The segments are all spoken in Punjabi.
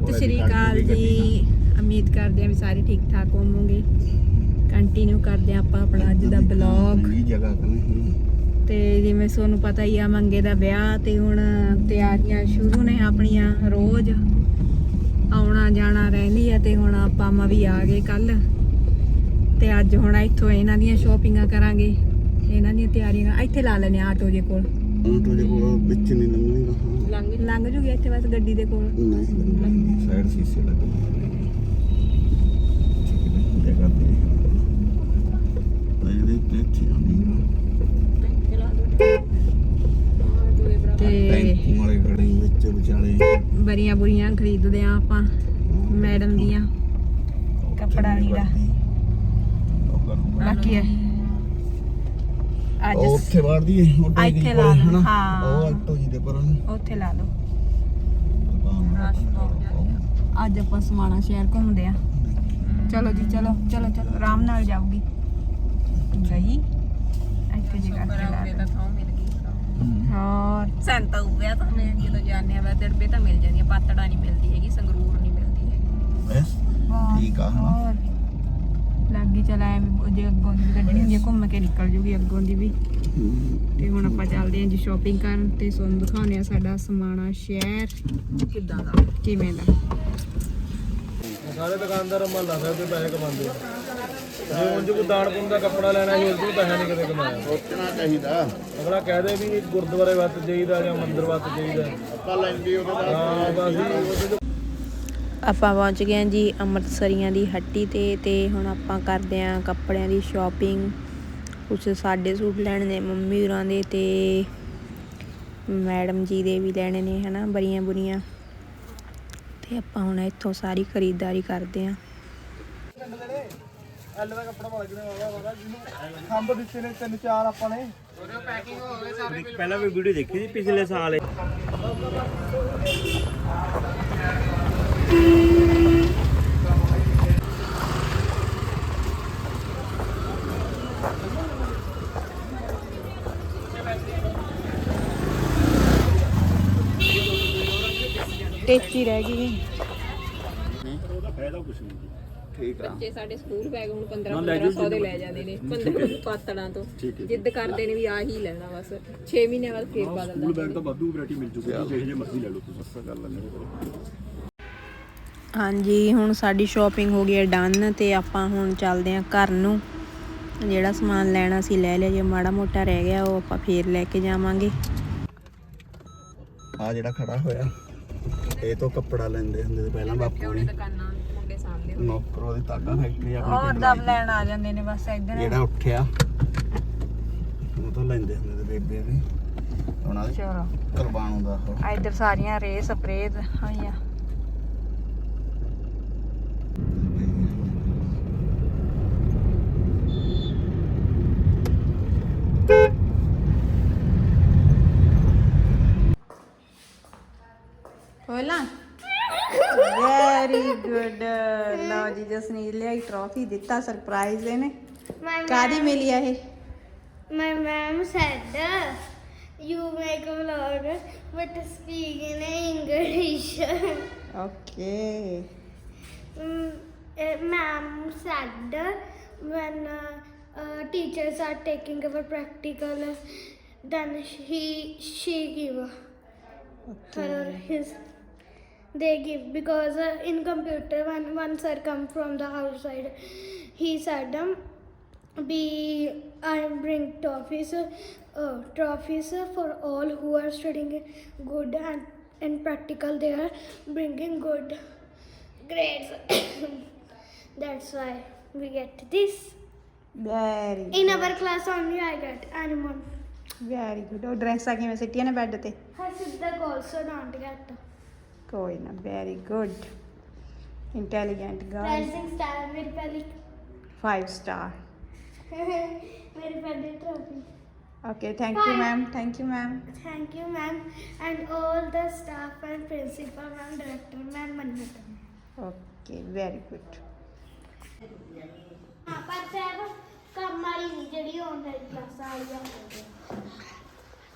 ਸਤਿ ਸ਼੍ਰੀ ਅਕਾਲ ਜੀ ਉਮੀਦ ਕਰਦੇ ਹਾਂ ਵੀ ਸਾਰੇ ਠੀਕ ਠਾਕ ਹੋਵੋਗੇ। ਕੰਟੀਨਿਊ ਕਰਦੇ ਹਾਂ ਆਪਾਂ ਆਪਣਾ ਅੱਜ ਦਾ ਬਲੌਗ ਤੇ ਜਿਵੇਂ ਤੁਹਾਨੂੰ ਪਤਾ ਹੀ ਆ ਮੰਗੇ ਦਾ ਵਿਆਹ ਤੇ ਹੁਣ ਤਿਆਰੀਆਂ ਸ਼ੁਰੂ ਨੇ ਆਪਣੀਆਂ ਰੋਜ਼ ਆਉਣਾ ਜਾਣਾ ਰਹਿੰਦੀ ਆ ਤੇ ਹੁਣ ਆਪਾਂ ਮਾ ਵੀ ਆ ਗਏ ਕੱਲ ਤੇ ਅੱਜ ਹੁਣ ਇੱਥੋਂ ਇਹਨਾਂ ਦੀਆਂ ਸ਼ਾਪਿੰਗਾਂ ਕਰਾਂਗੇ। ਇਹਨਾਂ ਦੀਆਂ ਤਿਆਰੀਆਂ ਇੱਥੇ ਲਾ ਲੈਣੇ ਆ ਆਟੋ ਜੇ ਕੋਲ। ਆਟੋ ਦੇ ਕੋਲ ਵਿੱਚ ਨਹੀਂ ਲੰਘਣੀਗਾ ਹਾਂ। ਲੰਘ ਲੰਘ ਜੂਗੀ ਇੱਥੇ ਬਸ ਗੱਡੀ ਦੇ ਕੋਲ। ਸਾਈਡ ਸੀਸੇ ਲੱਗੇ ਜਗ੍ਹਾ ਤੇ ਇਹਦੇ ਇੱਥੇ ਆਉਂਦੀ ਤੇ ਟੈਂਪੂ ਵਾਲੇ ਖੜੇ ਵਿੱਚ ਵਿਚਾਲੇ। ਬਰੀਆਂ ਬੁਰੀਆਂ ਖਰੀਦਦੇ ਆ ਆਪਾਂ ਮੈਡਮ ਦੀਆਂ। ਕੱਪੜਾ ਲੀੜਾ। ਬਾਕੀ ਹੈ। ਅੱਜ ਉੱਥੇ ਟੈਂਕੀ ਇੱਥੇ ਕੋਲ, ਲਾ ਹਨਾ? ਹਾਂ। ਉਹ ਆਟੋ ਜੀ ਦੇ ਪਰਾਂ। ਨੂੰ ਉੱਥੇ ਲਾ ਲਓ। ਰਸ਼ ਅੱਜ ਆਪਾਂ ਸਮਾਣਾ ਸ਼ਹਿਰ ਘੁੰਮਦੇ ਆ। ਚਲੋ ਜੀ ਚਲੋ ਚਲੋ ਚਲੋ ਆਰਾਮ ਨਾਲ ਜਾਊਗੀ। ਗਈ ਇੱਥੇ ਜੀ ਕਰਕੇ ਲਾ ਦੇ ਹੋਰ? ਸੰਤਾ ਉਪਿਆ ਤਾਂ ਮੈਂ ਜਦੋਂ ਜਾਣਿਆ ਵਾ ਦੜਬੇ ਤਾਂ ਮਿਲ ਜਾਂਦੀਆਂ ਪਾਤੜਾ ਨਹੀਂ ਮਿਲਦੀ ਹੈਗੀ ਸੰਗਰੂਰ ਨਹੀਂ ਮਿਲਦੀ ਹੈ? ਬਸ ਠੀਕ ਆ ਹਾਂ ਹੋਰ ਲੱਗੀ ਚਲਾ ਜੇ ਅੱਗੋਂ ਦੀ ਵੀ ਗੱਡੀ ਹੁੰਦੀ ਆ, ਘੁੰਮ ਕੇ ਨਿਕਲ ਜੂਗੀ ਅੱਗੋਂ ਦੀ ਵੀ। ਤੇ ਹੁਣ ਆਪਾਂ ਚੱਲਦੇ ਹਾਂ ਜੀ ਸ਼ਾਪਿੰਗ ਕਰਨ ਤੇ ਤੁਹਾਨੂੰ ਦਿਖਾਉਂਦੇ ਆ ਸਾਡਾ ਸਮਾਣਾ ਸ਼ਹਿਰ। ਕਿੱਦਾਂ ਦਾ? ਕਿਵੇਂ ਦਾ? ਸਾਰੇ ਦੁਕਾਨਦਾਰ ਮਹੱਲਾ ਸਾਹਿਬ ਦੇ ਪੈਸੇ ਕਮਾਉਂਦੇ। ਆ ਜੇ ਉਂਝ ਕੋਈ ਦਾਨ ਪੁੰਨ ਦਾ ਕੱਪੜਾ ਲੈਣਾ ਸੀ ਉਸ ਨੂੰ ਪੈਸਾ ਨਹੀਂ ਕਦੇ ਕਮਾਇਆ ਸੋਚਣਾ ਚਾਹੀਦਾ। ਅਗਲਾ ਕਹਦੇ ਵੀ ਗੁਰਦੁਆਰੇ ਵੱਤ ਜਾਈਦਾ ਜਾਂ ਮੰਦਿਰ ਵੱਤ ਜਾਈਦਾ। ਆਪਾਂ ਲੈਂਦੇ ਉਹਦਾ ਹਾਂ ਬਸ ਜੀ ਉਹਦੇ ਚ ਆਪਾਂ ਪਹੁੰਚ ਗਏ ਹਾਂ ਜੀ ਅੰਮ੍ਰਿਤਸਰੀਆਂ ਦੀ ਹੱਟੀ ਤੇ ਤੇ ਹੁਣ ਆਪਾਂ ਕਰਦੇ ਆਂ ਕੱਪੜਿਆਂ ਦੀ ਸ਼ਾਪਿੰਗ ਕੁਛ ਸਾਡੇ ਸੂਟ ਲੈਣੇ ਨੇ ਮੰਮੀ ਹੋਰਾਂ ਦੇ ਤੇ ਮੈਡਮ ਜੀ ਦੇ ਵੀ ਲੈਣੇ ਨੇ ਹਨਾ ਬਰੀਆਂ ਬੁਰੀਆਂ। ਤੇ ਆਪਾਂ ਹੁਣ ਇੱਥੋਂ ਸਾਰੀ ਖਰੀਦਦਾਰੀ ਕਰਦੇ ਆਂ ਐਲ ਦਾ ਕੱਪੜਾ ਮਾਰ ਕਿਨੇ ਵਾਵਾ ਵਾਵਾ ਜਿਹਨੂੰ ਖੰਭ ਦਿੱਤੇ ਨੇ ਤਿੰਨ ਚਾਰ ਆਪਾਂ ਨੇ। ਪਹਿਲਾਂ ਵੀ ਵੀਡੀਓ ਦੇਖੀ ਸੀ ਪਿਛਲੇ ਸਾਲ ਟੇਚੀ ਰਹਿ ਗਈ ਉਹਦਾ ਫਾਇਦਾ ਕੁਛ ਨਹੀਂ ਜੀ। ਠੀਕ ਆ। ਬੱਚੇ ਸਾਡੇ ਸਕੂਲ ਬੈਗ ਹੁਣ 15 ਨਾ, ਲੈ ਜਾਓ 1500 ਦੇ ਲੈ ਜਾਂਦੇ ਨੇ 15 ਪਾਤੜਾਂ ਤੋਂ। ਜਿੱਦ ਕਰਦੇ ਨੇ ਵੀ ਆ ਹੀ ਲੈਣਾ ਬਸ 6 ਮਹੀਨੇ ਬਾਅਦ ਫੇਰ ਬਦਲਦਾ ਸਕੂਲ ਬੈਗ ਤਾਂ ਵਾਧੂ ਵੈਰਾਈਟੀ ਮਿਲ ਜੂਗੀ ਜਿਹੇ ਜਿਹੇ ਮਰਜ਼ੀ ਲੈ ਲਓ ਤੁਸੀਂ। ਗੱਲ ਨਹੀਂ। ਹਾਂਜੀ ਹੁਣ ਸਾਡੀ ਸ਼ਾਪਿੰਗ ਹੋ ਗਈ ਹੈ ਡਨ ਤੇ ਆਪਾਂ ਹੁਣ ਚੱਲਦੇ ਆਂ ਘਰ ਨੂੰ। ਜਿਹੜਾ ਸਮਾਨ ਲੈਣਾ ਸੀ ਲੈ ਲਿਆ ਜੇ ਮਾੜਾ ਮੋਟਾ ਰਹਿ ਗਿਆ ਉਹ ਆਪਾਂ ਫੇਰ ਲੈ ਕੇ ਜਾਵਾਂਗੇ। ਆ ਜਿਹੜਾ ਖੜਾ ਹੋਇਆ ਇਹ ਤੋਂ ਕੱਪੜਾ ਲੈਂਦੇ ਹੁੰਦੇ ਸੀ ਪਹਿਲਾਂ ਬਾਪੂ ਨੇ ਦੁਕਾਨਾਂ ਮੁੰਡੇ ਸਾਹਮਣੇ ਨੌਕਰ ਉਹਦੀ ਤਾਗਾ ਫੈਕਟਰੀ ਆਪਣੇ ਹੋਰ ਲਾਈ ਲੈਣ ਆ ਜਾਂਦੇ ਨੇ ਬਸ ਇੱਧਰ। ਜਿਹੜਾ ਉੱਠਿਆ ਉਹ ਤੋਂ ਲੈਂਦੇ ਹੁੰਦੇ ਤੇ ਬੇਬੇ ਵੀ। ਉਹਨਾਂ ਦੇ ਚਲੋ। ਕੁਰਬਾਨ ਦਾ ਉਹ। ਆ ਇੱਧਰ ਸਾਰੀਆਂ ਰੇ ਸਪਰੇਅ ਹੋਈਆਂ ਹੋਲਾ ਵੈਰੀ ਗੁੱਡ ਲਓ ਜੀ ਜਸਨੀਤ ਲਿਆਈ ਟਰੋਫੀ ਦਿੱਤਾ ਸਰਪ੍ਰਾਈਜ਼ ਇਹਨੇ My ਕਾਦੀ ਮਿਲੀ ਆ ਇਹ my mom said uh, you make a vlog but speak in English. Okay Mm, uh, ma'am said uh, when uh, uh, teachers are taking our practical, uh, then he she give her or his they give because uh, in computer when once I come from the outside he said um, be I bring trophies uh, trophies for all who are studying good and in practical. They are bringing good grades. That's why we get this. Very in our class only I get animal. Very good. Oh dress again sit in a bed I also don't get? Going a Very good. Intelligent girl. Rising star. Five star. Very pehli trophy. Okay, thank Five. you, ma'am. Thank you, ma'am. Thank you, ma'am, and all the staff and principal, ma'am, director, ma'am, Manhattan. Okay, very good.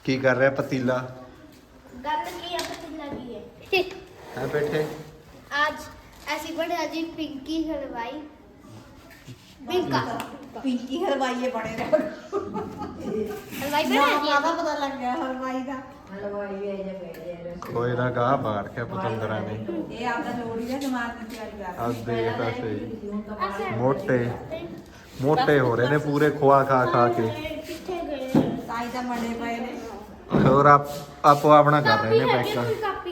ਕੀ ਕਰ ਰਿਹਾ ਪਤੀਲਾ ਹੈ ਹੈ ਬੈਠੇ आज ऐसी बने जी पिंकी हलवाई पिंका ਪਿੰਕੀ ਹਲਵਾਈਏ ਬਣੇ ਰਹੇ हलवाई बना जी ਕਾਹਦਾ ਪਤਾ ਲੱਗ ਗਿਆ ਹਲਵਾਈ ਦਾ ਕੋਈ ਨਾ ਗਾਹ ਬਾੜ ਕੇ ਪਤੰਦਰਾਂ ਨੇ ਇਹ ਆਪਦਾ ਲੋੜੀ ਦਾ ਜਮਾਤ ਦੀ ਤਿਆਰੀ ਕਰ ਆ ਦੇਖ ਤਾਂ ਸਹੀ ਮੋਟੇ ਮੋਟੇ ਹੋ ਰਹੇ ਨੇ ਪੂਰੇ ਖੋਆ ਖਾ ਖਾ ਕੇ किथे गए ਸਾਈ ਦਾ ਮੰਡੇ ਪਏ ਨੇ ਹੋਰ ਆਪ ਆਪੋ ਆਪਣਾ ਕਰ ਰਹੇ ਨੇ ਪੈਕਾਂ ਕਾਪੀ ਕਾਪੀ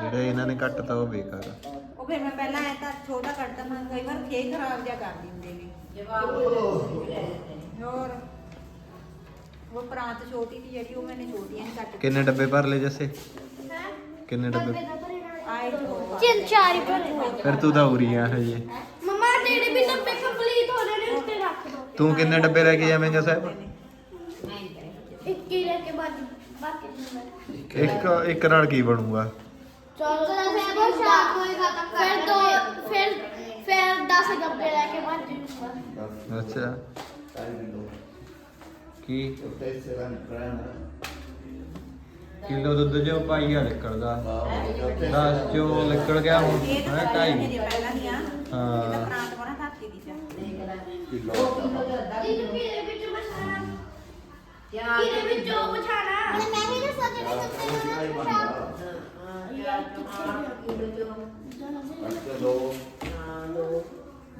ਜਿਹੜਾ ਇਹਨਾਂ ਨੇ ਕੱਟਤਾ ਉਹ ਬੇਕਾਰ ਆ। ਉਹ ਫਿਰ ਮੈਂ ਪਹਿਲਾਂ ਐ ਤਾਂ ਛੋਟਾ ਕੱਟਦਾ ਮੈਂ ਕਈ ਵਾਰ ਖੇ ਖਰਾਬ ਜਿਹਾ ਕਰ ਦਿੰਦੇ ਨੇ। ਜਵਾਬ ਹੋਰ? ਉਹ ਪ੍ਰਾਂਤ ਛੋਟੀ ਸੀ ਜਿਹੜੀ ਉਹ ਮੈਨੇ ਛੋਟੀਆਂ ਹੀ ਕੱਟ ਕਿੰਨੇ ਡੱਬੇ ਭਰ ਲਏ ਜੱਸੇ? ਕਿੰਨੇ ਡੱਬੇ? ਆਏ ਤਿੰਨ ਚਾਰ ਹੀ ਭਰੇ ਫਿਰ ਤੂੰ ਤਾਂ ਉਰੀ ਆ ਹਜੇ। ਮਮਾ ਤੇਰੇ ਵੀ ਡੱਬੇ ਕੰਪਲੀਟ ਹੋ ਰਹੇ ਉੱਤੇ ਰੱਖ ਦੋ। ਤੂੰ ਕਿੰਨੇ ਡੱਬੇ ਲੈ ਕੇ ਜਾਵੇਂਗਾ ਸਾਹਿਬ? ਇੱਕ ਹੀ ਲੈ ਕੇ ਬਾਕੀ ਇੱਕ ਇੱਕ ਨਾਲ ਕੀ ਬਣੂਗਾ? ਚਲੋ ਫਿਰ ਬੋਸ਼ਾ ਕੋਈ ਖਤਮ ਕਰ ਫਿਰ ਦੋ ਫਿਰ ਫਿਰ 10 ਗੱਬੇ ਲੈ ਕੇ ਭੱਜ ਜੂਗਾ ਅੱਛਾ। ਕੀ? ਕਿਲੋ ਦੁੱਧ ਜੋ ਪਾਈਆ ਨਿਕਲਦਾ। 10 ਚੋ ਨਿਕਲ ਗਿਆ ਹੁਣ ਹੈ ਢਾਈ। ਪਹਿਲਾਂ ਦੀਆਂ? ਹਾਂ। ਹਾਂ ਪ੍ਰਾਂਤ ਕੋਣਾ ਥਾਕੀ ਦੀ ਚਾ। ਇਹਦੇ ਵਿੱਚ ਮਸ਼ਾਨਾ ਇਹਦੇ ਵਿੱਚ ਉਹ ਪਛਾਣਾ ਮੈਂ ਵੀ ਨਾ ਸੋਚਣਾ ਸਭ ਤੋਂ ਅੱਠ ਤੇ ਦੋ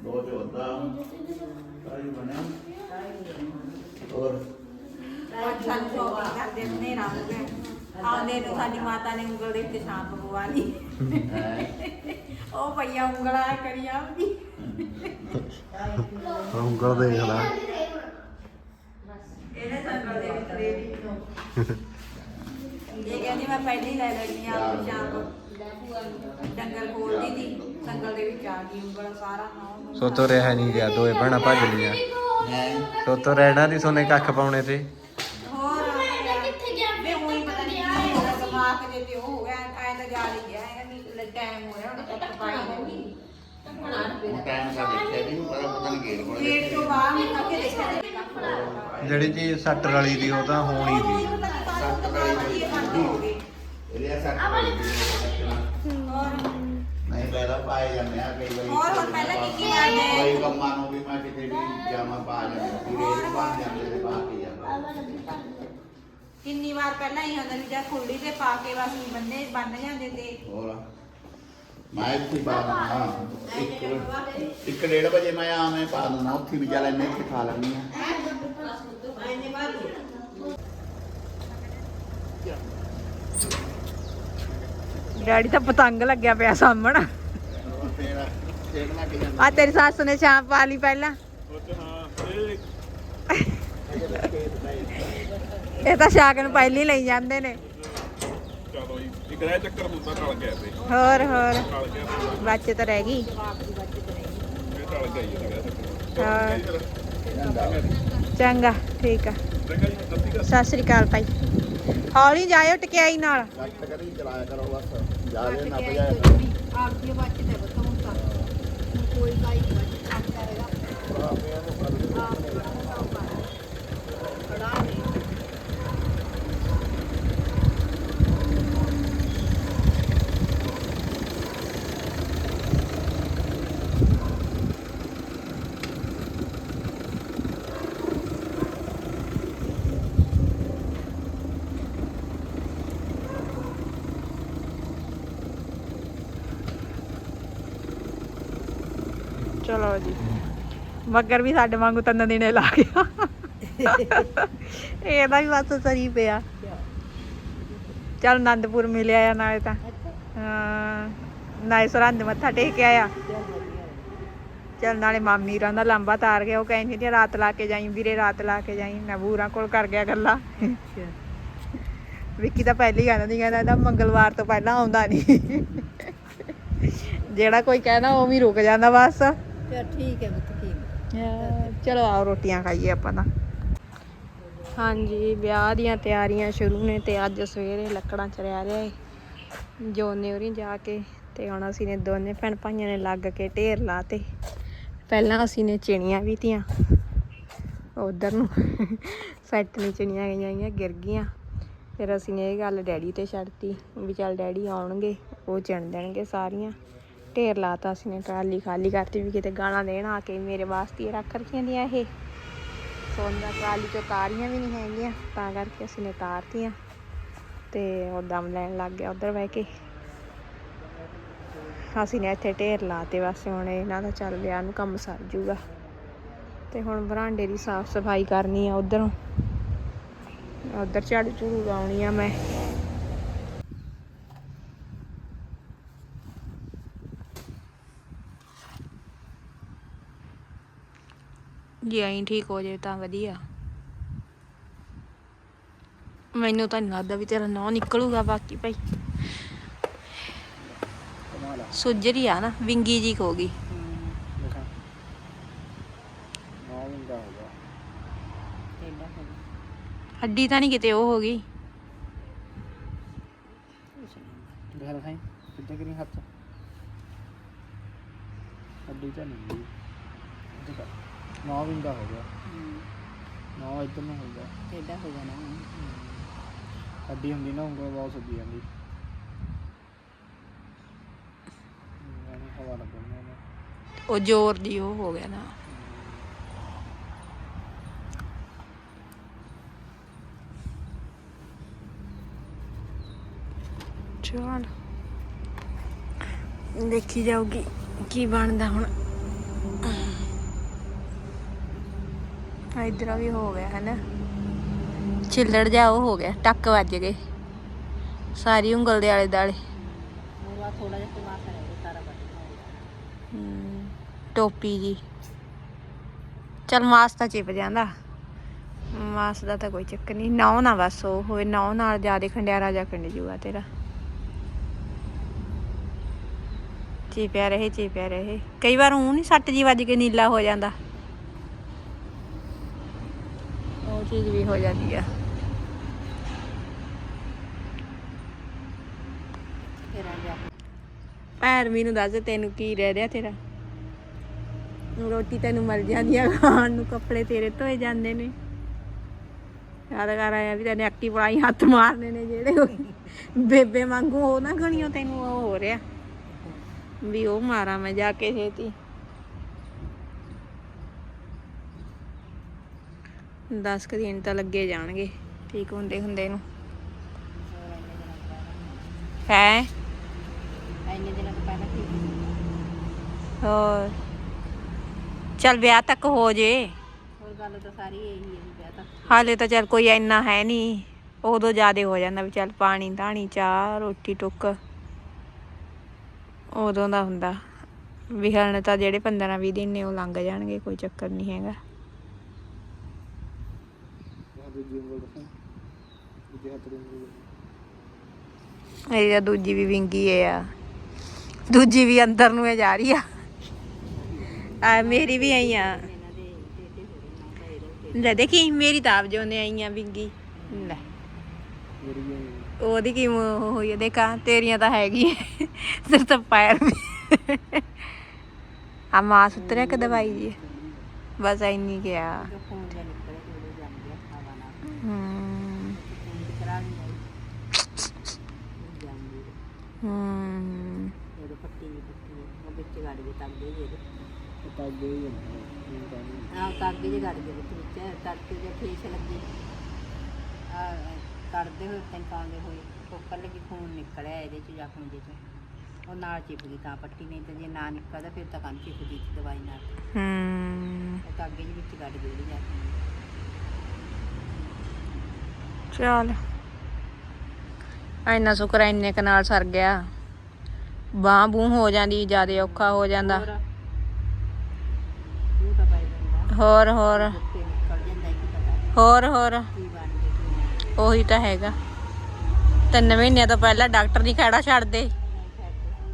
ਦੋ ਚੌਦਾ ਤਾਈ ਬਣਿਆ ਹੋਰ ਅੱਜ ਸਾਨੂੰ ਸੋਵਾ ਕਰਦੇ ਨੇ ਰਾਮ ਨੇ ਆਉਂਦੇ ਨੂੰ ਸਾਡੀ ਮਾਤਾ ਨੇ ਉਂਗਲ ਦੇ ਤੇ ਛਾਪ ਪਵਾ ਲਈ ਉਹ ਭਈਆ ਉਂਗਲਾ ਕਰੀ ਆਉਂਦੀ ਉਂਗਲ ਦੇਖ ਲੈ। ਇਹਨੇ ਸਾਨੂੰ ਦੇ ਦਿੱਤੇ ਵੀ ਇਹ ਕਹਿੰਦੀ ਮੈਂ ਨਹੀਂ ਗਿਆ ਦੋਏ ਭੈਣਾਂ ਭੱਜ ਲੀਆਂ ਸੋ ਰਹਿਣਾ ਨਹੀਂ ਸੋਨੇ ਕੱਖ ਪਾਉਣੇ ਤੇ। ਹੋਰ ਕਿੱਥੇ ਗਿਆ ਵੇ ਉਹੀ ਪਤਾ ਨਹੀਂ ਕੀ ਹੋਇਆ ਦਿਮਾਗ ਜੇ ਤੇ ਹੋ ਗਿਆ ਐਂ ਤਾਂ ਜਾ ਲਈ ਗਿਆ ਹੈਗਾ ਵੀ ਟਾਈਮ ਹੋ ਰਿਹਾ ਹੁਣ ਕੱਖ ਪਾਈ ਹੋਊਗੀ। ਜਿਹੜੀ ਚੀਜ਼ ਸੱਟ ਵਾਲੀ ਦੀ ਉਹ ਤਾਂ ਹੋਣੀ ਸੀ ਇਹਦੇ ਸੱਟ ਨਹੀਂ ਪਹਿਲਾਂ ਪਾਏ ਜਾਂਦੇ ਆ ਕਈ ਵਾਰੀ ਹੋਰ ਹੁਣ ਪਹਿਲਾਂ ਕੀ ਕੀ ਜਾਂਦੇ ਕਈ ਕੰਮਾਂ ਨੂੰ ਵੀ ਮੈਂ ਕਿਤੇ ਵੀ ਜਾਮਾ ਪਾ ਜਾਂਦੇ ਸੀ ਰੇਲ ਬਣ ਜਾਂਦੇ ਤੇ ਪਾ ਕੇ ਜਾਂਦਾ ਕਿੰਨੀ ਵਾਰ ਪਹਿਲਾਂ ਹੀ। ਹੁੰਦਾ ਵੀ ਜਾਂ ਖੁੱਲੀ ਤੇ ਪਾ ਕੇ ਬਸ ਬੰਨੇ ਬੰਨ ਜਾਂਦੇ ਤੇ ਹੋਰ ਮੈਂ ਇੱਥੇ ਹੀ ਪਾ ਇੱਕ ਇੱਕ ਡੇਢ ਵਜੇ ਮੈਂ ਆਵੇਂ ਪਾ ਦਿੰਦਾ ਉੱਥੇ ਵੀ ਚੱਲ ਇੰਨੇ ਇੱਥੇ ਖਾ ਲੈਂਦੀ ਆ। ਡੈਡੀ ਤਾਂ ਪਤੰਗ ਲੱਗਿਆ ਪਿਆ ਸਾਹਮਣ। ਆ ਤੇਰੀ ਸੱਸ ਨੇ ਛਾਪ ਪਾ ਲਈ ਪਹਿਲਾਂ। ਇਹ ਤਾਂ ਸ਼ਾਗਨ ਪਹਿਲਾਂ ਹੀ ਲਈ ਜਾਂਦੇ ਨੇ। ਚਲੋ ਜੀ ਇੱਕ ਰਹਿ ਚੱਕਰ ਮੁੱਦਾ ਟਲ ਗਿਆ ਤੇ। ਹੋਰ ਹੋਰ। ਟਲ ਗਿਆ ਬੱਚੇ ਤਾਂ ਰਹਿ ਗਈ। ਇਹ ਟਲ ਗਿਆ ਜੀ ਇਹਦਾ ਚੱਕਰ। ਹਾਂ ਚੰਗਾ ਠੀਕ ਆ। ਸਤਿ ਸ੍ਰੀ ਅਕਾਲ ਭਾਈ। ਹੌਲੀ ਜਾਇਓ ਟਕਿਆਈ ਨਾਲ। ਕੱਟ ਕਰੀ ਚਲਾਇਆ ਕਰੋ ਬਸ ਜ਼ਿਆਦਾ ਨਾ ਭਜਾਇਆ ਕਰੋ ਆਪਦੀ ਬੱਚ ਤੇ ਬਤੋਂ ਤਾਂ। ਕੋਈ ਕਾਈ ਨਹੀਂ ਬੱਚ ਕਰੇਗਾ। ਜੀ। ਮੱਗਰ ਵੀ ਸਾਡੇ ਵਾਂਗੂ ਤਿੰਨ ਦਿਨੇ ਲਾ ਗਿਆ ਇਹਦਾ ਵੀ ਬਸ ਸਰੀ ਪਿਆ। ਚੱਲ ਆਨੰਦਪੁਰ ਮਿਲਿਆ ਆ ਨਾਲੇ ਤਾਂ। ਹਾਂ ਨਾਲੇ ਸਰਹੰਦ ਮੱਥਾ ਟੇਕ ਕੇ ਆਇਆ। ਚੱਲ ਨਾਲੇ ਮਾਮੀ ਰਾਂ ਦਾ ਲੰਬਾ ਤਾਰ ਗਿਆ ਉਹ ਕਹਿੰਦੀ ਸੀ ਰਾਤ ਲਾ ਕੇ ਜਾਈ ਵੀਰੇ ਰਾਤ ਲਾ ਕੇ ਜਾਈ। ਮੈਂ ਬੂਰਾਂ ਕੋਲ ਕਰ ਗਿਆ ਗੱਲਾਂ। ਵਿੱਕੀ ਤਾਂ ਪਹਿਲੀ ਕਹਿੰਦਾ ਸੀ ਕਹਿੰਦਾ ਇਹਦਾ ਮੰਗਲਵਾਰ ਤੋਂ ਪਹਿਲਾਂ ਆਉਂਦਾ ਨਹੀਂ। ਜਿਹੜਾ ਕੋਈ ਕਹਿੰਦਾ ਉਹ ਵੀ ਰੁਕ ਜਾਂਦਾ ਬਸ। ਚਲ ਠੀਕ ਹੈ ਬੱਤ ਚਲੋ ਆਓ ਰੋਟੀਆਂ ਖਾਈਏ ਆਪਾਂ ਤਾਂ। ਹਾਂਜੀ ਵਿਆਹ ਦੀਆਂ ਤਿਆਰੀਆਂ ਸ਼ੁਰੂ ਨੇ ਤੇ ਅੱਜ ਸਵੇਰੇ ਲੱਕੜਾਂ ਚਰਿਆ ਰਿਹਾ ਏ। ਜੋਨੇ ਉਰੀ ਜਾ ਕੇ ਤੇ ਹੁਣ ਅਸੀਂ ਨੇ ਦੋਨੇ ਭੈਣ ਭਾਈਆਂ ਨੇ ਲੱਗ ਕੇ ਢੇਰ ਲਾਤੇ। ਪਹਿਲਾਂ ਅਸੀਂ ਨੇ ਚਿਣੀਆਂ ਵੀ ਤੀਆਂ ਉਧਰ ਨੂੰ ਸੈੱਟ ਨਹੀਂ ਚਿਣੀਆਂ ਗਈਆਂ ਗਈਆਂ ਗਿਰ ਗਈਆਂ। ਫਿਰ ਅਸੀਂ ਨੇ ਇਹ ਗੱਲ ਡੈਡੀ ਤੇ ਛੱਡਤੀ ਵੀ ਚੱਲ ਡੈਡੀ ਆਉਣਗੇ ਉਹ ਚਿਣ ਦੇਣਗੇ ਸਾਰੀਆਂ। ਢੇਰ ਲਾਤਾ ਅਸੀਂ ਨੇ, ਟਰਾਲੀ ਖਾਲੀ ਕਰਤੀ ਵੀ ਕਿਤੇ ਗਾਣਾ ਦੇਣ ਆ ਕੇ ਮੇਰੇ ਵਾਸਤੇ ਰੱਖ ਰੱਖੀਆਂ ਦੀਆਂ ਇਹ। ਸੋਨਾ ਟਰਾਲੀ ਚੋਂ ਤਾਰੀਆਂ ਵੀ ਨਹੀਂ ਹੈਗੀਆਂ, ਤਾਂ ਕਰਕੇ ਅਸੀਂ ਨੇ ਤਾਰਤੀਆਂ ਤੇ ਉਹ ਦਮ ਲੈਣ ਲੱਗ ਗਿਆ ਉਧਰ ਬਹਿ ਕੇ। ਅਸੀਂ ਨੇ ਇੱਥੇ ਢੇਰ ਲਾਤੇ, ਬਸ ਹੁਣ ਇਹਨਾਂ ਦਾ ਚੱਲ ਵਿਆਹ ਨੂੰ ਕੰਮ ਸਰ ਜੂਗਾ। ਤੇ ਹੁਣ ਬਰਾਂਡੇ ਦੀ ਸਾਫ਼ ਸਫ਼ਾਈ ਕਰਨੀ ਆ ਉਧਰੋਂ। ਉਧਰ ਝਾੜੂ ਝੂੜੂ ਲਾਉਣੀ ਆ ਮੈਂ। ਜੇ ਐਂ ਠੀਕ ਹੋ ਜਾਏ ਤਾਂ ਵਧੀਆ। ਮੈਨੂੰ ਤਾਂ ਨਹੀਂ ਲੱਗਦਾ ਵੀ ਤੇਰਾ ਨਾਂ ਨਿਕਲੂਗਾ ਬਾਕੀ ਭਾਈ। ਸੁੱਜਰੀ ਆ ਨਾ, ਵਿੰਗੀ ਜੀ ਹੋ ਗਈ। ਹੱਡੀ ਤਾਂ ਨਹੀਂ ਕਿਤੇ ਉਹ ਹੋ ਗਈ। ਦੇਖ ਲੈ ਕਿੱਦਾਂ ਕਰੀ ਹੱਥ ਅੱਡੀ ਤਾਂ ਨਹੀਂ ਗਈ ਨੌ ਵਿੰਗਾ ਹੋ ਗਿਆ। ਨੌ ਇੱਧਰ ਨੂੰ ਹੋ ਗਿਆ। ਹੋ ਅੱਡੀ ਹੁੰਦੀ ਨਾ ਉਂਗਲ ਬਹੁਤ ਸੁੱਜੀ ਜਾਂਦੀ। ਮੈਨੂੰ ਹਵਾ ਲੱਗਣੀ ਉਹਨੇ ਉਹ ਜ਼ੋਰ ਦੀ ਉਹ ਹੋ ਗਿਆ ਨਾ। ਚਲ। ਦੇਖੀ ਜਾਊਗੀ ਕੀ ਬਣਦਾ ਹੁਣ। ਇਧਰ ਵੀ ਹੋ ਗਿਆ ਹੈ ਨਾ ਛਿੱਲੜ ਜਾ ਉਹ ਹੋ ਗਿਆ ਟੱਕ ਵੱਜ ਗਏ। ਸਾਰੀ ਉਂਗਲ ਦੇ ਆਲੇ ਦਾਲੇ ਉਹ ਆ ਥੋੜਾ ਜਿਹਾ ਟਮਾਟਰ ਹੈ ਸਾਰਾ ਬੱਟ ਹਮ, ਟੋਪੀ ਜੀ। ਚਲ ਮਾਸ ਤਾਂ ਚਿਪ ਜਾਂਦਾ। ਮਾਸ ਦਾ ਤਾਂ ਕੋਈ ਚੱਕਰ ਨਹੀਂ। ਨੌ ਨਾ ਬਸ ਉਹ ਹੋਵੇ ਨੌ ਨਾਲ ਜ਼ਿਆਦਾ ਖੰਡਿਆਰਾ ਜਾ ਖੰਡ ਜੂਗਾ ਤੇਰਾ। ਚਿਪਿਆ ਰਹੇ ਚਿਪਿਆ ਰਹੇ। ਕਈ ਵਾਰ ਉਹ ਨਹੀਂ ਸੱਟ ਜੀ ਵੱਜ ਕੇ ਨੀਲਾ ਹੋ ਜਾਂਦਾ ਉਹ ਚੀਜ਼ ਵੀ ਹੋ ਜਾਂਦੀ ਆ। ਫਿਰ ਮੈਨੂੰ ਦੱਸ ਤੈਨੂੰ ਕੀ ਰਹਿ ਰਿਹਾ ਤੇਰਾ? ਰੋਟੀ ਤੈਨੂੰ ਮਿਲ ਜਾਂਦੀ ਆ ਖਾਣ ਨੂੰ, ਕੱਪੜੇ ਤੇਰੇ ਧੋਏ ਜਾਂਦੇ ਨੇ। ਯਾਦ ਕਰ ਆਇਆ ਵੀ ਤੈਨੇ ਐਕਟਿਵ ਆਈ ਹੱਥ ਮਾਰਨੇ ਨੇ ਜਿਹੜੇ ਬੇਬੇ ਵਾਂਗੂ ਉਹ ਨਾ ਗਣੀਓ ਤੈਨੂੰ, ਉਹ ਹੋ ਰਿਹਾ। ਵੀ ਉਹ ਮਾਰਾਂ ਮੈਂ ਜਾ ਕੇ ਛੇਤੀ। ਦਸ ਕੁ ਦਿਨ ਤਾਂ ਲੱਗੇ ਜਾਣਗੇ ਠੀਕ ਹੁੰਦੇ ਹੁੰਦੇ ਨੂੰ। ਹੈ? ਇੰਨੇ ਦਿਨਾਂ ਤੋਂ ਪਹਿਲਾਂ ਠੀਕ ਹੋਰ? ਚੱਲ ਵਿਆਹ ਤੱਕ ਹੋ ਜੇ। ਹੋਰ ਗੱਲ ਤਾਂ ਸਾਰੀ ਇਹੀ ਹੈ ਵਿਆਹ ਤੱਕ। ਹਾਲੇ ਤਾਂ ਚੱਲ ਕੋਈ ਇੰਨਾ ਹੈ ਨਹੀਂ। ਉਦੋਂ ਜ਼ਿਆਦੇ ਹੋ ਜਾਂਦਾ ਵੀ ਚੱਲ ਪਾਣੀ ਧਾਣੀ ਚਾਹ ਰੋਟੀ ਟੁੱਕ। ਉਦੋਂ ਦਾ ਹੁੰਦਾ। ਵੀ ਹਣ ਤਾਂ ਜਿਹੜੇ 15 20 ਦਿਨ ਨੇ ਉਹ ਲੰਘ ਜਾਣਗੇ ਕੋਈ ਚੱਕਰ ਨਹੀਂ ਹੈਗਾ। ਦੂਜੀ ਉਂਗਲ ਦੱਸਾਂ ਦੂਜੇ ਹੱਥ ਦੀ ਉਂਗਲ ਇਹ ਤਾਂ ਦੂਜੀ ਵੀ ਵਿੰਗੀ ਹੈ ਆ। ਦੂਜੀ ਵੀ ਅੰਦਰ ਨੂੰ ਇਹ ਜਾ ਰਹੀ ਆ। ਆ, ਮੇਰੀ ਵੀ ਆਈ ਆ। ਲੈ ਦੇਖੀ, ਮੇਰੀ ਤਾਂ ਆਪ ਜੋ ਨੇ ਆਈਆਂ ਵਿੰਗੀ। ਲੈ। ਮੇਰੀ ਵੀ ਉਹਦੀ ਕੀ ਉਹ ਹੋਈ ਹੈ ਦੇਖਾਂ ਤੇਰੀਆਂ ਤਾਂ ਹੈਗੀ ਸਿਰ ਤਾਂ ਪੈਰ ਵੀ। ਆ ਮਾਸ ਉਤਰਿਆ ਕਿ ਦਵਾਈ ਜੀ? ਬਸ ਇੰਨੀ ਗਿਆ ਜੋ ਖੂਨ ਜਿਹਾ ਨਿਕਲੇ ਜਦੋਂ ਜਾਂਦੀ ਆ ਹਵਾ ਨਾਲ ਹੂੰ ਖੂਨ ਦੀ ਖਰਾਬ ਨਹੀਂ ਆਈ ਜਾਂਦੀ ਹੂੰ ਜਦੋਂ ਪੱਟੀ ਦੀ ਪੱਟੀ ਉਹ ਵਿੱਚ ਗੜ ਗਏ ਤੱਕਦੇ ਜਿਹਦੇ ਪਤਾ ਗਈ ਜਾਂਦਾ ਆਹ ਤੱਕਦੇ ਜੇ ਗੜ ਗਏ ਵਿੱਚ ਵਿੱਚ ਤੜਕੇ ਜੇ ਫੇਸ ਲੱਗੀ। ਆ ਕੱਢਦੇ ਹੋਏ ਤੰਕਾਂਗੇ ਹੋਏ ਠੋਕਰ ਲੱਗੀ ਖੂਨ ਨਿਕਲਿਆ ਇਹਦੇ ਚ ਜ਼ਖਮ ਜੇ ਚ। ਉਹ ਨਾਲ ਚਿਪ ਗਈ ਤਾਂ ਪੱਟੀ ਨਹੀਂ ਤੇ ਜੇ ਨਾ ਨਿਕਲਦਾ ਫਿਰ ਤਾਂ ਕੰਨ ਚਿਪਦੀ ਸੀ ਦਵਾਈ ਨਾਲ। ਹੂੰ। ਉਹ ਤਾਂ ਅੱਗੇ ਜੀ ਵਿੱਚ ਗੱਡ ਜਿਹੜੀ ਜਾਂਦੀ ਹੈ ਚਲ। ਇੰਨਾ ਸ਼ੁਕਰ ਹੈ ਇੰਨੇ ਕੁ ਨਾਲ ਸਰ ਗਿਆ। ਬਾਹ ਬੂ ਹੋ ਜਾਂਦੀ ਜ਼ਿਆਦਾ ਔਖਾ ਹੋ ਜਾਂਦਾ। ਹੋਰ ਹੋਰ। ਹੋਰ ਹੋਰ। ਉਹੀ ਤਾਂ ਹੈਗਾ। ਤਿੰਨ ਮਹੀਨਿਆਂ ਤੋਂ ਪਹਿਲਾਂ ਡਾਕਟਰ ਨਹੀਂ ਖੜਾ ਛੱਡਦੇ।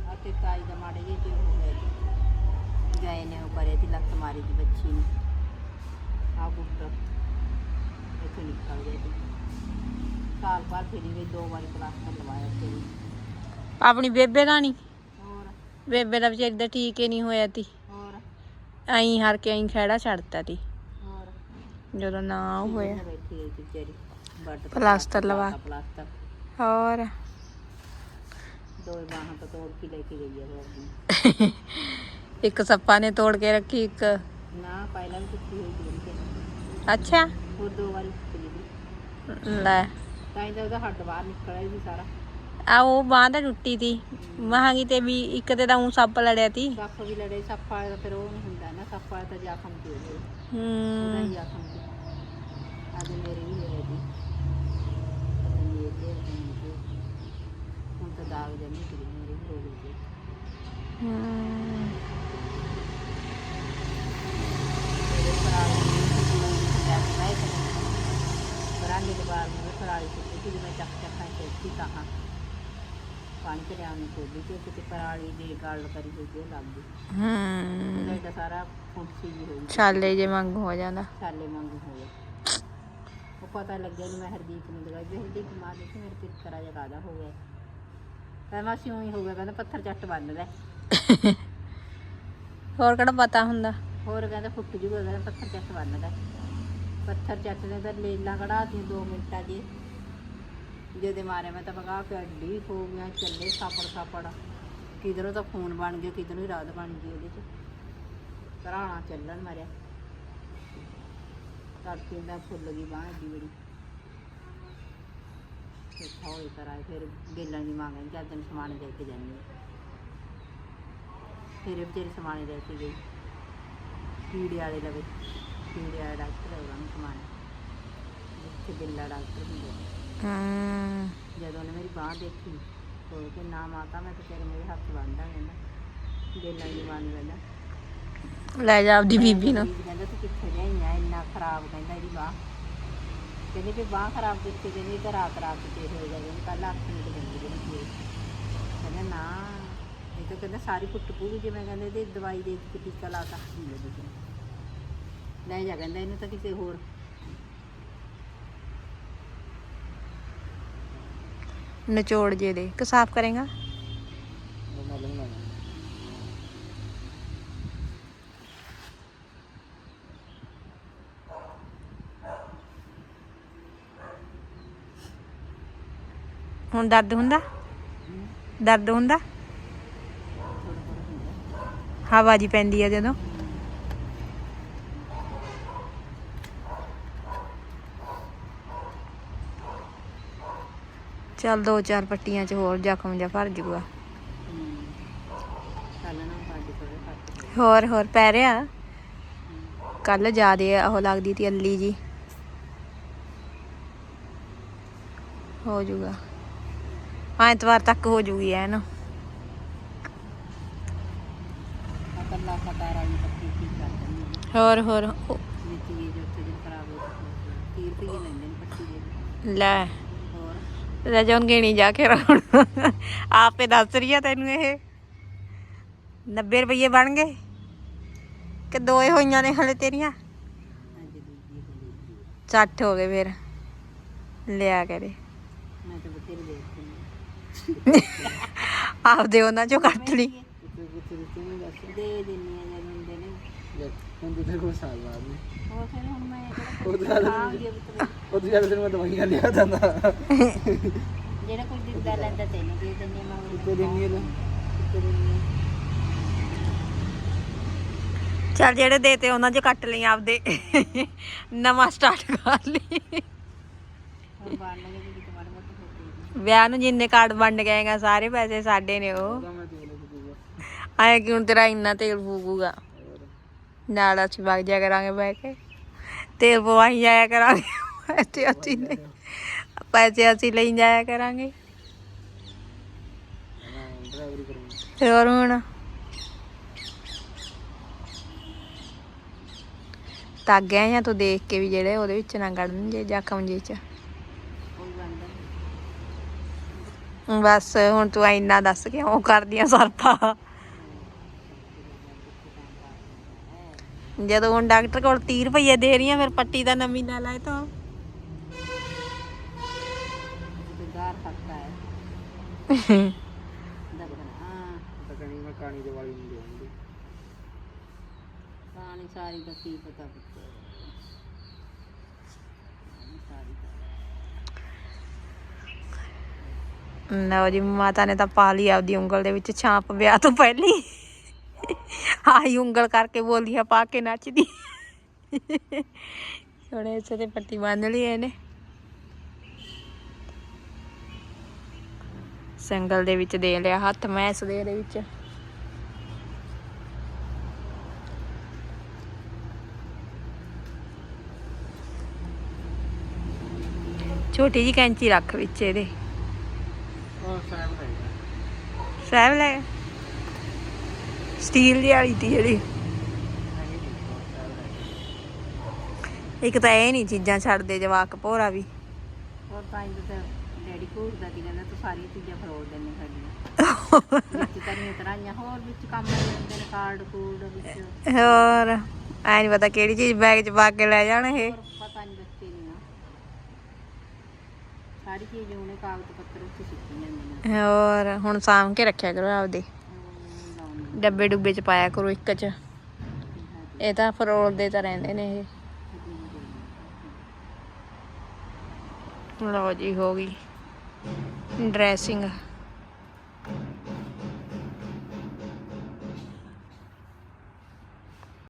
ਆ ਤੇ ਤਾਈ ਦਾ ਮਾੜੇ ਜਿਹੇ ਤੇ ਹੋ ਗਿਆ ਜੀ। ਗਏ ਨੇ ਉਹ ਕਰੇ ਤੇ ਲੱਤ ਮਾਰੀ ਦੀ ਬੱਚੀ ਨੇ। ਆ ਗੁੱਟ ਇੱਥੇ ਨਿਕਲ ਗਿਆ ਜੀ। ਸਾਲ ਬਾਅਦ ਫਿਰ ਵੀ ਦੋ ਵਾਰੀ ਪਲਾਸਟਰ ਲਵਾਇਆ ਤੇ ਆਪਣੀ ਬੇਬੇ ਦਾ ਨਹੀਂ? ਹੋਰ? ਬੇਬੇ ਦਾ ਵਿਚਾਰੀ ਦਾ ਠੀਕ ਹੀ ਨਹੀਂ ਹੋਇਆ ਤੀ। ਐਂ ਹਰ ਕੇ ਐਂ ਖੜਾ ਛੱਡਤਾ ਤੀ। ਹੋਰ? ਜਦੋਂ ਨਾ ਉਹ ਹੋਇਆ। ਕਿੱਥੇ ਬੈਠੀ ਹੈ ਵਿਚਾਰੀ। ਬੱਟ ਪਲਾਸਟਰ ਲਵਾ। ਪਲਾਸਟਰ। ਹੋਰ? ਦੋ ਬਾਹਾਂ ਤੋਂ ਤੋੜ ਕੇ ਲੈ ਕੇ ਗਈ ਹੈ ਹੋਰ ਦੀ ਇੱਕ ਸੱਪਾ ਨੇ ਤੋੜ ਕੇ ਰੱਖੀ ਇੱਕ ਨਾ ਪਹਿਲਾਂ ਵੀ ਟੁੱਟੀ ਹੋਈ ਸੀ ਉਹਦੀ। ਅੱਛਾ। ਹੋਰ ਦੋ ਵਾਰੀ ਟੁੱਟ ਗਈ ਸੀ। ਲੈ। ਤਾਂ ਇਹਦਾ ਹੱਡ ਬਾਹਰ ਨਿਕਲਿਆ ਸੀ ਸਾਰਾ। ਆ ਉਹ ਬਾਂਹ ਤਾਂ ਟੁੱਟੀ ਤੀ। ਮਹਾਂਗੀ ਤੇ ਵੀ ਇੱਕ ਤੇ ਤਾਂ ਉਹ ਸੱਪ ਲੜਿਆ ਤੀ। ਸੱਪ ਵੀ ਲੜੇ ਸੱਪ ਵਾਲਾ ਤਾਂ ਫਿਰ ਉਹ ਨਹੀਂ ਹੁੰਦਾ ਨਾ ਸੱਪ ਵਾਲਾ ਤਾਂ ਜ਼ਖਮ ਤੇ ਉਹਦੇ। ਉਹਦਾ ਹੂੰ ਹੀ। ਜ਼ਖਮ ਤੇ ਅੱਜ ਮੇਰੇ ਵੀ ਹੋਇਆ ਜੀ ਪਤਾ ਨਹੀਂ ਇਹ ਤੇ ਪਤਾ ਨਹੀਂ ਤੇ ਹੁਣ ਤਾਂ ਦਾਗ ਜਮੀ ਤੇ ਮੇਰੇ ਵੀ ਹੋ ਗਏ ਸੀ ਹੂੰ। ਮੇਰੇ ਪਰਾਲੀ ਨੂੰ ਲੈ ਕੇ ਬਹਿ ਕੇ ਬਰਾਂਡੇ ਦੇ ਬਾਹਰ ਨੂੰ ਪਰਾਲੀ ਸੁੱਟੀ ਸੀ ਜਿਵੇਂ ਚੱਕ ਚੱਕ ਖਾਈ ਸੋਚੀ ਕਹਾ ਪਾਣੀ ਤੇ ਲਿਆਉਣ ਨੂੰ ਕੋਲੀ ਤੇ ਕਿਤੇ ਪਰਾਲੀ ਦੇ ਗੱਲ ਕਰੀ ਹੋਈ ਤੇ ਉਹ ਲੱਗ ਗਈ। ਹੂੰ। ਉਹਦਾ ਏਡਾ ਸਾਰਾ ਫੁੰਸੀ ਜੀ ਹੋਈ। ਛਾਲੇ ਜੇ ਮੰਗ ਹੋ ਜਾਂਦਾ। ਛਾਲੇ ਮੰਗ ਹੋਏ ਉਹ ਪਤਾ ਲੱਗਿਆ ਨੂੰ ਮੈਂ ਹਰਦੀਪ ਨੂੰ ਲਗਾਈ ਵੀ ਹਰਦੀਪ ਮਾਰ ਦੇਖੀ ਮੇਰੇ ਤੇ ਕਰਾ ਜਿਹਾ ਕਾਦਾ ਹੋ ਗਿਆ। ਕਹਿੰਦਾ ਮਾਸੀ ਉਹੀ ਹੋ ਗਿਆ ਕਹਿੰਦਾ ਪੱਥਰ ਚੱਟ ਬੰਨ ਲੈ। ਹੋਰ ਕਿਹੜਾ ਪਤਾ ਹੁੰਦਾ? ਹੋਰ ਕਹਿੰਦਾ ਫੁੱਟ ਜੂਗਾ ਕਹਿੰਦਾ ਪੱਥਰ ਚੱਟ ਬੰਨ ਲੈ। ਪੱਥਰ ਚੱਟ ਨੇ ਤਾਂ ਲੇਲਾਂ ਕਢਾਤੀਆਂ 2 ਮਿੰਟਾਂ 'ਚ ਜਿਹਦੇ ਮਾਰੇ ਮੈਂ ਤਾਂ ਭਗਾ ਕੇ ਅੱਡੀ ਹੋ ਗਿਆ, ਚੱਲੇ ਸਾਪੜ ਸਾਪੜ ਕਿਧਰੋਂ ਤਾਂ ਫੋਨ ਬਣ ਗਿਆ, ਕਿਧਰੋਂ ਹੀ ਰਾਤ ਬਣ ਗਈ ਉਹਦੇ 'ਚ। ਘਰਾਣਾ ਚੱਲਣ ਮਾਰਿਆ। ਤੜਕੇ ਦਾ ਫੁੱਲ ਗਈ ਬਾਂਹ ਏਡੀ ਬੜੀ ਫਿਰ ਹੌਲੀ ਕਰਾਏ ਫਿਰ ਬੇਲਣ ਦੀ ਮੰਗ ਆਈ ਜਦ ਦਿਨ ਸਮਾਨ ਲੈ ਕੇ ਜਾਂਦੀ ਫਿਰ ਇਹ ਵਿਚਾਰੀ ਸਮਾਨ ਲੈ ਕੇ ਗਈ। ਕੀੜੇ ਵਾਲੇ ਲਵੇ, ਕੀੜੇ ਵਾਲੇ ਡਾਕਟਰ ਹੈ ਉਹਨਾਂ ਨੂੰ ਸਮਾਨ। ਜਿੱਥੇ ਬਿੱਲਾ ਡਾਕਟਰ ਹੁੰਦੇ ਨੇ। ਹੂੰ। ਜਦੋਂ ਉਹਨੇ ਮੇਰੀ ਬਾਹ ਦੇਖੀ ਖੋਲ ਕੇ ਨਾ ਮਾਤਾ ਮੈਂ ਤਾਂ ਤੇਰੇ ਮੇਰੇ ਹੱਥ ਬੰਨਦਾ ਕਹਿੰਦਾ ਬੇਲਾ ਦੀ ਮਾਂ ਨੂੰ ਕਹਿੰਦਾ ਲੈ ਜਾ ਆਪਦੀ ਬੀਬੀ ਨੂੰ। ਕਹਿੰਦਾ ਤੂੰ ਕਿੱਥੇ ਲਿਆਈਆਂ ਇੰਨਾ ਖਰਾਬ ਕਹਿੰਦਾ ਇਹਦੀ ਬਾਹ। ਕਹਿੰਦੇ ਵੀ ਬਾਹ ਖਰਾਬ ਕਿੱਥੇ ਕਹਿੰਦੇ ਤਾਂ ਰਾਤ ਰਾਤ ਤੇ ਹੋ ਜਾਵੇ। ਕੱਲ ਅੱਖ ਨਹੀਂ ਦਿੰਦੀ ਜਿਹੜੀ ਕਹਿੰਦਾ ਨਾ। ਇਹ ਤਾਂ ਕਹਿੰਦਾ ਸਾਰੀ ਫੁੱਟ ਪੂਰੀ ਜਿਵੇਂ ਕਹਿੰਦੇ ਇਹਦੀ ਦਵਾਈ ਦੇ ਕੇ ਟੀਕਾ ਲਾ ਸਕਦੀ ਹੈ ਤੁਸੀਂ ਲੈ ਜਾ ਕਹਿੰਦਾ ਇਹਨੂੰ ਤਾਂ ਕਿਸੇ ਹੋਰ ਨਿਚੋੜ ਜੇ ਦੇ। ਕਿ ਸਾਫ਼ ਕਰੇਗਾ? ਹੁਣ ਦਰਦ ਹੁੰਦਾ? ਦਰਦ ਹੁੰਦਾ? ਹਵਾ ਜੀ ਪੈਂਦੀ ਆ ਜਦੋਂ। ਚੱਲ ਦੋ ਚਾਰ ਪੱਟੀਆਂ ਚ ਹੋਰ ਜ਼ਖਮ ਜਿਹਾ ਭਰ ਜੂਗਾ। ਹੋਰ ਹੋਰ ਪੈ ਰਿਹਾ? ਕੱਲ ਜਿਆਦੇ ਉਹ ਲੱਗਦੀ ਤੀ ਅੱਲੀ ਜੀ। ਹੋ ਜੂਗਾ। ਐਤਵਾਰ ਤੱਕ ਹੋ ਜੂਗੀ ਐ ਨਾ ਹੋਰ ਹੋਰ। ਉਹ ਨੀਤੀ ਜੀ ਜੋ ਉੱਥੇ ਦਿਨ ਖਰਾਬ ਹੋ ਚੁੱਕੀ 30 ਰੁਪਏ ਲੈਂਦੇ ਨੇ ਪੱਟੀ ਦੇ। ਲੈ। ਜਾਉਣ ਗੇਣੀ ਜਾ ਕੇ ਹੁਣ ਆਪੇ ਦੱਸ ਰਹੀ ਆ ਤੈਨੂੰ ਇਹ। 90 ਰੁਪਏ ਬਣ ਗਏ। ਕਿ ਦੋਏ ਹੋਈਆਂ ਨੇ ਹਲੇ ਤੇਰੀਆਂ? ਅੱਜ ਦੂਜੀ ਹੋਈ 60 ਹੋ ਗਏ ਫਿਰ। ਲਿਆ ਕਰੇ ਮੈਂ ਤਾਂ ਬਥੇਰੇ ਦੇਖਦੀ ਆਪਦੇ ਉਹਨਾਂ ਚੋਂ ਕੱਟ ਲਈ। ਤੂੰ ਦੱਸ ਦੇ ਦਿੰਨੀ ਆ ਜਦ ਹੁੰਦੇ ਨੇ। ਹੁਣ ਤੇ ਤੇਰੇ ਕੋਲ ਸਾਲ ਬਾਅਦ ਨੇ। ਹੋਰ ਫਿਰ ਹੁਣ ਮੈਂ ਕਿਹੜਾ ਖਾ ਗਿਆ ਬਤਰੇ ਉਹ ਤੇ ਜਦ ਮੈਂ ਦਵਾਈਆਂ ਲਿਆ ਦਿੰਦਾ ਜਿਹੜਾ ਕੋਈ ਦਿੰਦਾ ਲੈਂਦਾ ਤੈਨੂੰ ਦੇ ਦਿੰਨੀ ਆ ਮੈਂ ਕਿਤੇ ਦਿੰਨੀ ਹੈ ਕਿਤੇ ਦਿੰਨੀ ਆ? ਚੱਲ ਜਿਹੜੇ ਦੇਤੇ ਉਹਨਾਂ ਚ ਕੱਟ ਲਈ ਆਪਦੇ। ਨਵਾਂ ਸਟਾਰਟ ਕਰ ਲਈ। ਹੁਣ ਬਣ ਲਗੇ ਕਿ ਕਿਤੇ ਮਾੜਾ ਮੋਟਾ ਹੋ ਗਈ ਵਿਆਹ ਨੂੰ ਜਿੰਨੇ ਕਾਰਡ ਵੰਡ ਗਏਗਾ ਸਾਰੇ ਪੈਸੇ ਸਾਡੇ ਨੇ ਉਹ। ਆਇਆ ਕਿ ਹੁਣ ਤੇਰਾ ਇੰਨਾ ਤੇਲ ਫੂਕੂਗਾ? ਨਾਲ ਅਸੀਂ ਵਗ ਜਾਇਆ ਕਰਾਂਗੇ ਬਹਿ ਕੇ। ਤੇਲ ਪਵਾਈ ਜਾਇਆ ਕਰਾਂਗੇ। ਪੈਸੇ ਅਸੀਂ ਨੇ ਪੈਸੇ ਅਸੀਂ ਲਈ ਜਾਇਆ ਕਰਾਂਗੇ। ਤੇ ਹੋਰ ਹੁਣ? ਤਾਗਿਆ ਜਾਂ ਤੂੰ ਦੇਖ ਕੇ ਵੀ ਜਿਹੜੇ ਉਹਦੇ ਵਿੱਚ ਨਾ ਕੱਢਣ ਜੇ ਜ਼ਖਮ ਜੇ ਚ। ਬਸ ਹੁਣ ਤੂੰ ਇੰਨਾ ਦੱਸ ਕਿਉਂ ਕਰਦੀਆਂ ਸਰਪਾ ਜਦੋਂ ਹੁਣ ਡਾਕਟਰ ਕੋਲ 30 ਰੁਪਏ ਦੇ ਰਹੀਆਂ ਫਿਰ ਪੱਟੀ ਦਾ ਨਵੀਂ ਨਾ ਲਾਏ ਤਾਂ। ਬੇਦਾਰ ਫੱਕਾ ਹੈ। ਦਬਣਾ ਤਕਣੀ ਮੈਂ ਕਾਣੀ ਦੇ ਵਾਲੀ ਨਹੀਂ ਦੇਉਂਗੀ ਪਾਣੀ ਸਾਰੀ ਦਾ ਕੀ ਪਤਾ ਪੁੱਤ ਸਾਰੀ ਦਾ। ਲਓ ਜੀ ਮਾਤਾ ਨੇ ਤਾਂ ਪਾ ਲਈ ਆਪਦੀ ਉਂਗਲ ਦੇ ਵਿੱਚ ਛਾਂਪ ਵਿਆਹ ਤੋਂ ਪਹਿਲੀ। ਆਈ ਉਂਗਲ ਕਰਕੇ ਬੋਲੀਆਂ ਪਾ ਕੇ ਨੱਚਦੀ। ਹੁਣ ਇਸੇ ਤੇ ਪੱਟੀ ਬੰਨ ਲਈ ਇਹਨੇ। ਸੰਗਲ ਦੇ ਵਿੱਚ ਦੇ ਲਿਆ ਹੱਥ ਮੈਸ ਦੇ ਦੇ ਵਿੱਚ। ਛੋਟੀ ਜੀ ਕੈਂਚੀ ਰੱਖ ਵਿੱਚ ਇਹਦੇ। ਉਹ ਸਾਹਿਬ ਹੈ ਸਾਹਿਬ ਲੈ। ਸਟੀਲ ਦੀ ਵਾਲੀ ਤੀ ਜਿਹੜੀ ਇੱਕ ਤਾਂ ਇਹ ਨਹੀਂ ਚੀਜ਼ਾਂ ਛੱਡਦੇ ਜਵਾਕ ਭੋਰਾ ਵੀ। ਹੋਰ ਤਾਂ ਇੰਦ ਤੇ ਡੈਡੀ ਘੂਰਦਾ ਸੀ ਕਹਿੰਦਾ ਤੂੰ ਸਾਰੀਆਂ ਚੀਜ਼ਾਂ ਫਰੋੜ ਦਿੰਨੇ ਸਾਡੀਆਂ ਵਿੱਚ ਤਰੀਆਂ ਤਰਾਈਆਂ ਹੋਰ ਵਿੱਚ ਕੰਮ ਜਾਂਦੇ ਨੇ ਕਾਰਡ ਕੂਡ ਵਿੱਚ। ਹੋਰ ਐ ਨਹੀਂ ਪਤਾ ਕਿਹੜੀ ਚੀਜ਼ ਬੈਗ 'ਚ ਪਾ ਕੇ ਲੈ ਜਾਣ ਇਹ। ਹੋਰ ਪਤਾ ਨਹੀਂ ਬੱਚੇ ਨਹੀਂ ਨਾ ਸਾਰੀ ਚੀਜ਼ ਉਹਨੇ ਕਾਗਜ਼ ਪੱਤਰ ਉੱਤੇ ਸਿੱਟੀ ਜਾਂਦੇ ਨੇ ਹੋਰ ਹੁਣ ਸਾਂਭ ਕੇ ਰੱਖਿਆ ਕਰੋ ਆਪਦੇ। ਡੱਬੇ ਡੁੱਬੇ 'ਚ ਪਾਇਆ ਕਰੋ ਇੱਕ 'ਚ। ਇਹ ਤਾਂ ਫਰੋਲਦੇ ਤਾਂ ਰਹਿੰਦੇ ਨੇ ਇਹ। ਲਓ ਜੀ, ਹੋ ਗਈ। ਡਰੈਸਿੰਗ